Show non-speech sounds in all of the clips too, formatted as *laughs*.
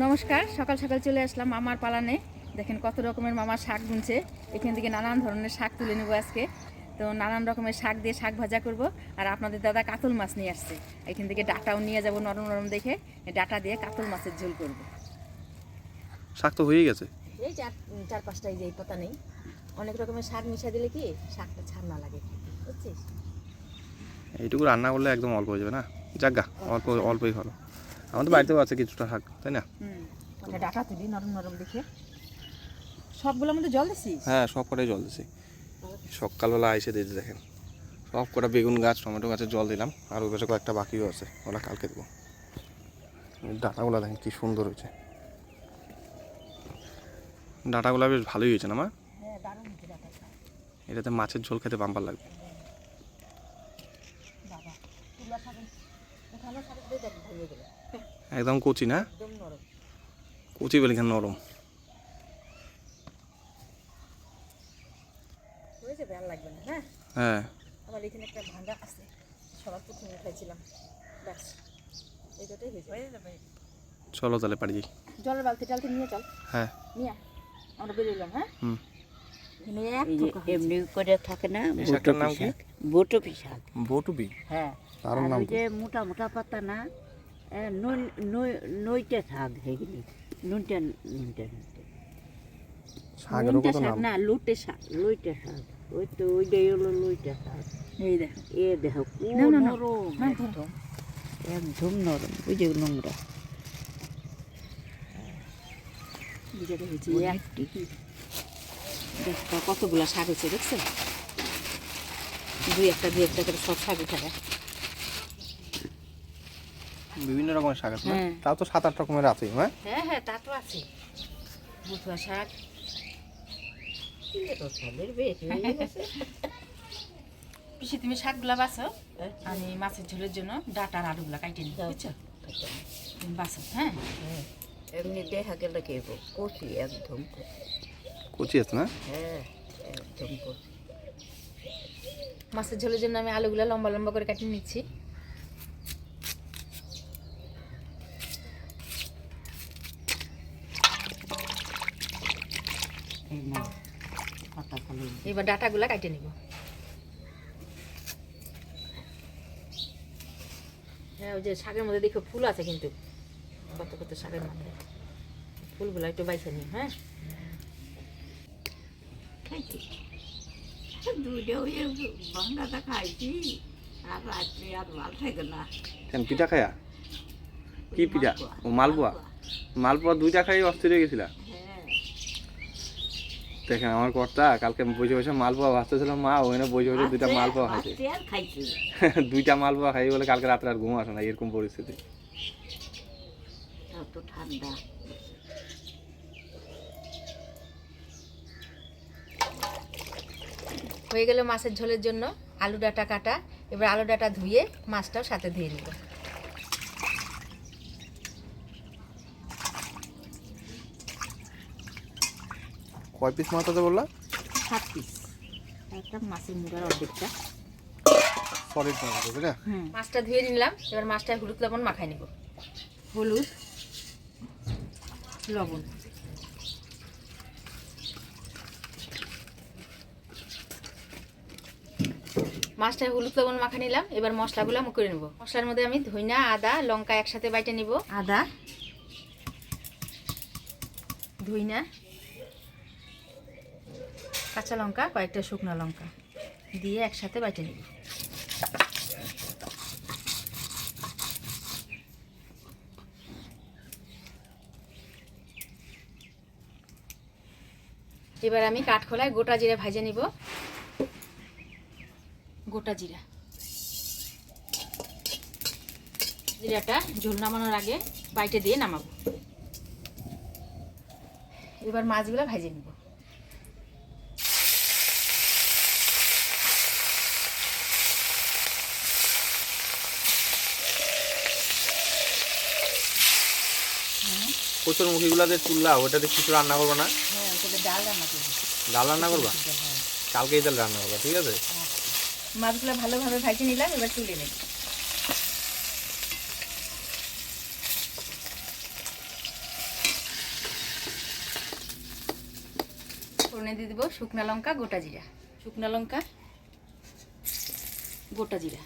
নমস্কার সকাল সকাল চলে আসলাম মামার পালানে। দেখেন কত রকমের মামার শাক বুনছে। এখান থেকে নানান ধরনের শাক তুলে নেব আজকে। তো নানান রকমের শাক দিয়ে শাক ভাজা করব। আর আপনাদের দাদা কাতল মাছ নিয়ে আসছে। এখান থেকে ডাটাও নিয়ে যাব নরম নরম দেখে। ডাটা দিয়ে কাতল মাছের ঝোল করব। শাক তো হয়ে গেছে। এই চার চার পাঁচটা এই যে পাতা নেই। অনেক রকমের শাক মিশা দিলে কি শাকটা ছাড় না লাগে বুঝছিস? এইটুকু রান্না করলে একদম অল্প হয়ে যাবে না? যাজ্ঞা অল্প অল্পই ভালো। আমাদের বাড়িতেও আছে কিছুটা শাক তাই না? হুম ওটা ডাটা তুলি নরম নরম দেখে। সবগুলোর মধ্যে জল দিছিস হ্যাঁ সব কটাই জল দিছি। সকালবেলা এসে দিয়েছে দেখেন। সব কটা বেগুন গাছ টমেটো গাছে জল দিলাম আর ওই পাশে কয়েকটা বাকিও আছে ওরা কালকে দেবো। ডাটাগুলো দেখেন কি সুন্দর হয়েছে। ডাটাগুলো বেশ ভালোই হয়েছে না মা? হ্যাঁ এটাতে মাছের ঝোল খেতে বাম্পার লাগবে। বাবা একদম কচি না? একদম নরম। কচি বেলিখান নরম? হয়েছে ভালো লাগবে না হ্যাঁ? হ্যাঁ। আবার এখানে একটা ভাঙা আছে সবার প্রথমে উঠাইছিলাম ব্যাস এইটাই হয়েছে। হয়ে যাবে। চলো তাহলে পারি যাই। জলের বালতি টালতি নিয়ে চল। হ্যাঁ। নিয়ে। আমরা বেরোলাম হ্যাঁ? হুম। এমনি করে থাকে না কি? শাক বটুবি হ্যাঁ। আর যে মোটা মোটা পাতা না নই- শাক নুনটা নুনটা নুনটা। শাক না লুটে শাক লইটে শাক। ওই তো ওইটাই হলো লইটে শাক। এই দেখ। এ দেখো। নরম একদম। একদম নরম ওই যে নোংরা। কতগুলা শাক হয়েছে দেখছ? দুই একটা দুই একটা করে সব শাক উঠে দেয় বিভিন্ন রকমের শাক আছে হ্যাঁ। তাও তো সাত আট রকমের আছে হ্যাঁ? হ্যাঁ হ্যাঁ তা তো আছে। বুথুয়া শাক। হয়ে। পিসি তুমি শাকগুলা বাছো? আমি মাছের ঝোলের জন্য ডাটা আর আলুগুলা কাইটে নিই বুঝছ? তুমি বাছো হ্যাঁ? হ্যাঁ, এমনি দেখা গেলে কে কষি একদম কচি। আছে না? হ্যাঁ একদম কষি মাছের ঝোলের জন্য আমি আলুগুলা লম্বা লম্বা করে কাটিয়ে নিচ্ছি এই না পাতা খালি এবার ডাটাগুলা কাটে নিব। হ্যাঁ ওই যে শাকের মধ্যে দেখো ফুল আছে কিন্তু। কত কত শাকের মধ্যে। ফুলগুলো একটু বাইছে হ্যাঁ? থাকে না। কেন পিঠা খায়া? কি পিঠা? ও মালপোয়া। মালপোয়া? দুইটা খাই অস্থির হয়ে গেছিলা। হ্যাঁ দেখেন আমার কর্তা কালকে বসে বসে মালপোয়া ভাজতেছিলাম মা ওখানে বসে বসে দুইটা মালপোয়া খাইছে। *laughs* দুইটা মালপোয়া খাই বলে কালকে রাত্রে আর ঘুম আসে না এরকম পরিস্থিতি। ঠান্ডা। হয়ে গেল মাছের ঝোলের জন্য আলু ডাটা কাটা এবার আলু ডাটা ধুয়ে মাছটাও সাথে ধুয়ে নিব কয় পিস মাথাতে বললা? সাত পিস একটা মাছের মুড়ার অর্ধেকটা। সলিড মাছ বুঝলে মাছটা ধুয়ে নিলাম এবার মাছটা হলুদ লবণ মাখাই নিব। হলুদ লবণ। মাছটা হলুদ লবণ মাখা নিলাম এবার মশলাগুলো আমি করে নেব। মশলার মধ্যে আমি ধইনা আদা লঙ্কা একসাথে বাইটে নিব। আদা ধইনা কাঁচা লঙ্কা, কয়েকটা শুকনো লঙ্কা দিয়ে একসাথে বাইটে নিব। এবার আমি কাঠখোলায় গোটা জিরা ভাজে নিব। গোটা জিরা। জিরাটা ঝোল নামানোর আগে বাইটে দিয়ে নামাবো। এবার মাছগুলো ভাজে নিব। কচুর মুখিগুলাতে চুল্লা ওটাতে কিছু রান্না হ্যাঁ, করব না? ডাল রান্না করবা। হ্যাঁ। কালকে এই রান্না করব ঠিক আছে? আচ্ছা। মাছগুলো ভালোভাবে ভাজে নিলাম এবার তুলে নিই ফোড়নে দিয়ে দিব শুকনা লঙ্কা গোটা জিরা। শুকনা লঙ্কা গোটা জিরা।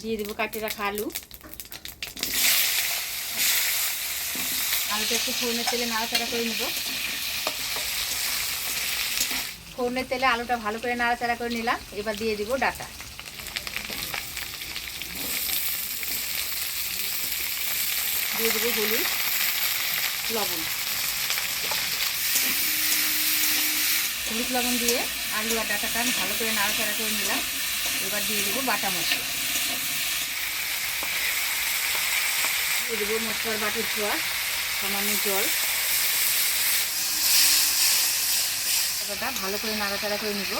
দিয়ে দেবো কাটে রাখা আলু। আলুটা একটু ফোড়নের তেলে নাড়াচাড়া করে নেব। ফোড়নের তেলে আলুটা ভালো করে নাড়াচাড়া করে নিলাম। এবার দিয়ে দিব ডাটা। দিয়ে দেবো হলুদ, লবণ। হলুদ, লবণ দিয়ে আলু আর ডাটাটা ভালো করে নাড়াচাড়া করে নিলাম। এবার দিয়ে দেবো বাটা মশলা। দিয়ে দেবো মশলার বাটির ছোঁয়া সামান্য জল। এবারটা ভালো করে নাড়াচাড়া করে নিব।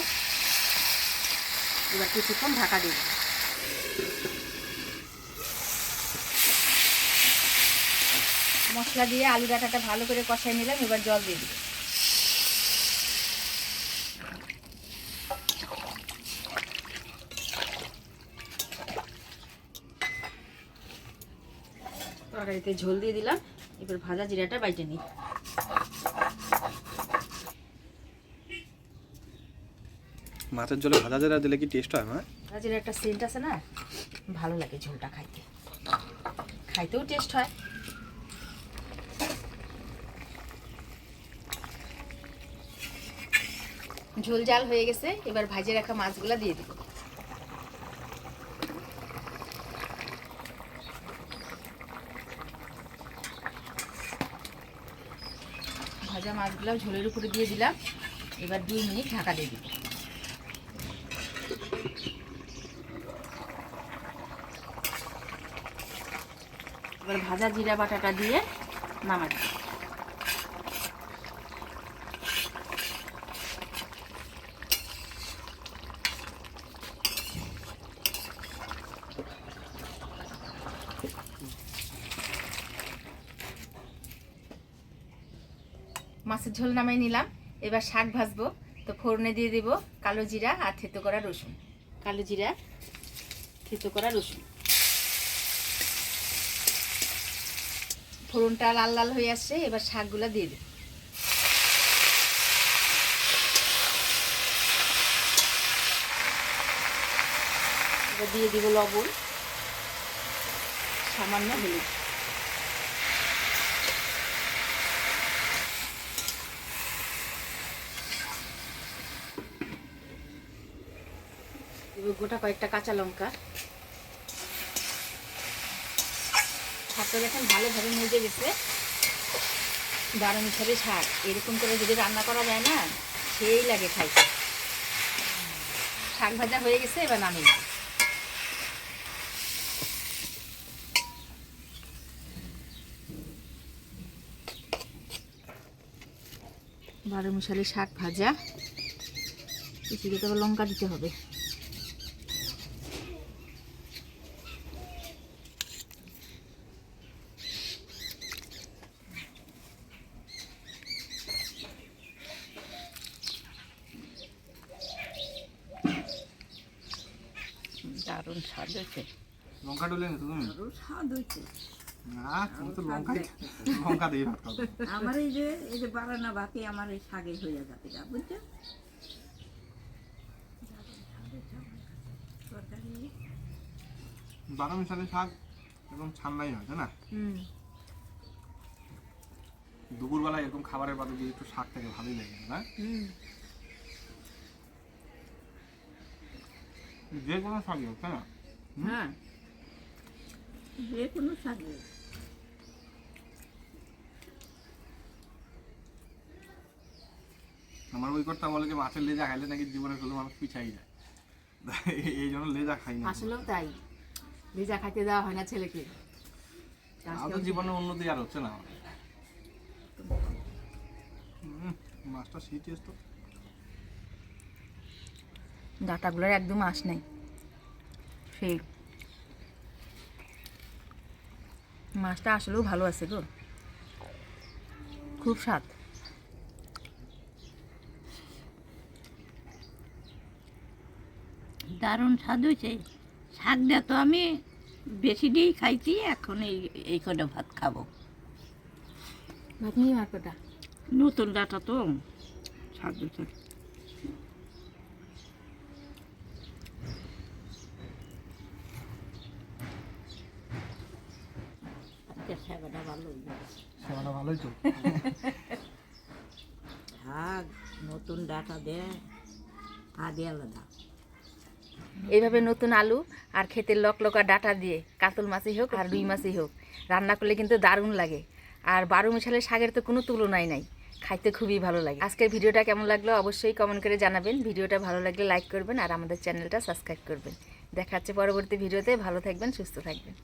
এবার কিছুক্ষণ ঢাকা দেবো। মশলা দিয়ে আলু ডাটাটা ভালো করে কষাই নিলাম, এবার জল দিয়ে দিই তরকারিতে ঝোল দিয়ে দিলাম। এবার ভাজা জিরাটা বাইটে নিই। মাছের জলে ভাজা জিরা দিলে কি টেস্ট হয় মা? ভাজা জিরা একটা সেন্ট আছে না? ভালো লাগে ঝোলটা খাইতে। খাইতেও টেস্ট হয়। ঝোল জাল হয়ে গেছে এবার ভাজে রাখা মাছগুলা দিয়ে দিব। ভাজা মাছগুলো ঝোলের উপরে দিয়ে দিলাম। এবার দুই মিনিট ঢাকা দিয়ে দিব। এবার ভাজা জিরা বাটাটা দিয়ে নামা দিব মাছের ঝোল নামাই নিলাম। এবার শাক ভাজবো। তো ফোড়নে দিয়ে দিব কালো জিরা আর থেতো করা রসুন। কালো জিরা থেতো করা রসুন। ফোড়নটা লাল লাল হয়ে আসছে এবার শাকগুলো দিয়ে দেব। এবার দিয়ে দিব লবণ সামান্য হলুদ এবার গোটা কয়েকটা কাঁচা লঙ্কা। শাকটা যখন ভালোভাবে মজে গেছে। বারো মিশালি শাক এরকম করে যদি রান্না করা যায় না, সেই লাগে খাইতে। শাক ভাজা হয়ে গেছে, এবার নামিয়ে নেব। বারো মিশালি শাক ভাজা। এদিকে তো আবার লঙ্কা দিতে হবে দারুণ স্বাদ হয়েছে লঙ্কা ডলে না তুমি? স্বাদ হয়েছে না তুমি তো লঙ্কা লঙ্কা দিয়ে ভাত খাও আমার এই যে এই যে বারানা ভাতে আমার এই শাগে হয়ে যাবে বুঝছ? বারো মিশালি শাক একদম ঠান্ডাই হয় তাই না? এরকম খাবারের বাদে যদি একটু শাক থাকে ভালোই লাগে না? যে কোনো শাকই হোক তাই না? হ্যাঁ। যে কোনো শাকে। আমার ওই কর্তা বলে যে মাছের লেজা খাইলে নাকি জীবনে কোনো মানুষ পিছাই যায়। এই- এই জন্য লেজা খাই না আসলেও তাই। ভেজা খাইতে দেওয়া হয় না ছেলেকে। আর তো জীবনে উন্নতি আর হচ্ছে না। আমার। হুম, মাছটা সেই টেস্ট তো। ডাটাগুলোর একদম আঁশ নেই। সেই মাছটা আসলেও ভালো আছে গো। খুব স্বাদ। দারুণ স্বাদ হয়েছে। শাকটা তো আমি বেশি দিয়েই খাইছি এখন এই এই কটা ভাত খাব। ভাত নিয়ে মার কটা? নতুন ডাটা তো। শাক দিতে আজকে সেবাটা ভালোই তো। শাক নতুন ডাটা দেয় আদি আলাদা। এইভাবে নতুন আলু আর খেতে লকলকা ডাটা দিয়ে কাতল মাছই হোক আর রুই মাছই হোক রান্না করলে কিন্তু দারুণ লাগে। আর বারো মিশালের শাকের তো কোনো তুলনাই নাই খাইতে খুবই ভালো লাগে। আজকের ভিডিওটা কেমন লাগল অবশ্যই কমেন্ট করে জানাবেন। ভিডিওটা ভালো লাগলে লাইক করবেন আর আমাদের চ্যানেলটা সাবস্ক্রাইব করবেন। দেখা হচ্ছে পরবর্তী ভিডিওতে ভালো থাকবেন সুস্থ থাকবেন।